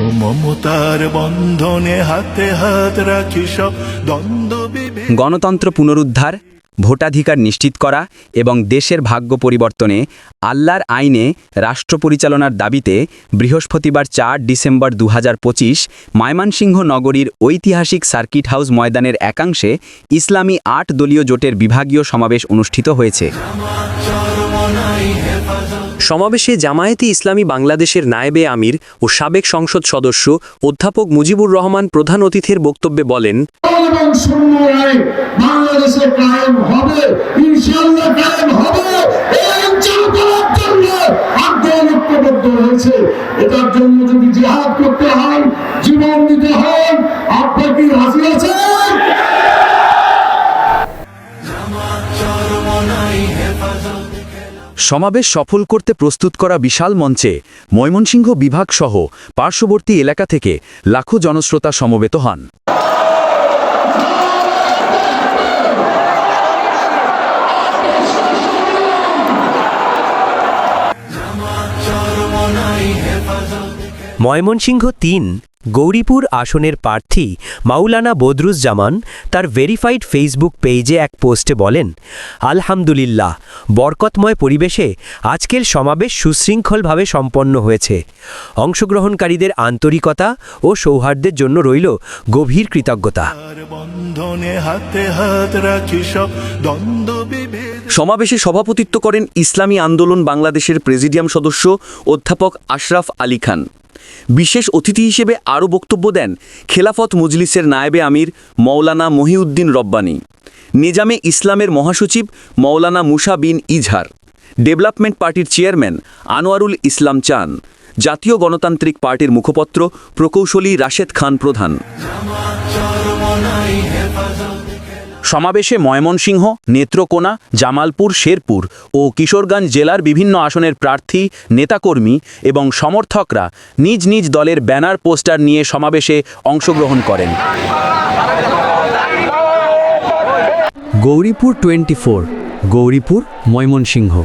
মমতার বন্ধনে হাতে হাত রাখি সব গণতন্ত্র পুনরুদ্ধার, ভোটাধিকার নিশ্চিত করা এবং দেশের ভাগ্য পরিবর্তনে আল্লাহর আইনে রাষ্ট্র পরিচালনার দাবিতে বৃহস্পতিবার চার ডিসেম্বর দু ময়মনসিংহ নগরীর ঐতিহাসিক সার্কিট হাউস ময়দানের একাংশে ইসলামী আট দলীয় জোটের বিভাগীয় সমাবেশ অনুষ্ঠিত হয়েছে। সমাবেশে জামায়াতে ইসলামী বাংলাদেশের নায়েবে আমির ও সাবেক সংসদ সদস্য অধ্যাপক মুজিবুর রহমান প্রধান অতিথির বক্তব্যে বলেন এটার জন্য যদি জিহাদ করতে হয়, জীবন দিতে হয়, আপনার কি রাজি আছেন? সমাবেশ সফল করতে প্রস্তুত করা বিশাল মঞ্চে ময়মনসিংহ বিভাগ সহ পার্শ্ববর্তী এলাকা থেকে লাখো জনশ্রোতা সমবেত হন। ময়মনসিংহ তিন গৌরীপুর আসনের প্রার্থী মাওলানা বদরুজ্জামান তার ভেরিফাইড ফেসবুক পেজে এক পোস্টে বলেন, আলহামদুলিল্লাহ, বরকতময় পরিবেশে আজকের সমাবেশ সুশৃঙ্খলভাবে সম্পন্ন হয়েছে। অংশগ্রহণকারীদের আন্তরিকতা ও সৌহার্দ্যের জন্য রইল গভীর কৃতজ্ঞতা। সমাবেশে সভাপতিত্ব করেন ইসলামী আন্দোলন বাংলাদেশের প্রেসিডিয়াম সদস্য অধ্যাপক আশরাফ আলী খান। বিশেষ অতিথি হিসেবে আরও বক্তব্য দেন খেলাফত মজলিসের নায়েবে আমির মৌলানা মহিউদ্দিন রব্বানী, নিজামে ইসলামের মহাসচিব মৌলানা মুসা বিন ইজহার, ডেভেলপমেন্ট পার্টির চেয়ারম্যান আনোয়ারুল ইসলাম চান, জাতীয় গণতান্ত্রিক পার্টির মুখপত্র প্রকৌশলী রাশেদ খান প্রধান। সমাবেশে ময়মনসিংহ, নেত্রকোনা, জামালপুর, শেরপুর ও কিশোরগঞ্জ জেলার বিভিন্ন আসনের প্রার্থী, নেতাকর্মী এবং সমর্থকরা নিজ নিজ দলের ব্যানার, পোস্টার নিয়ে সমাবেশে অংশগ্রহণ করেন। Gouripur twenty four, Gouripur, Mymensingh.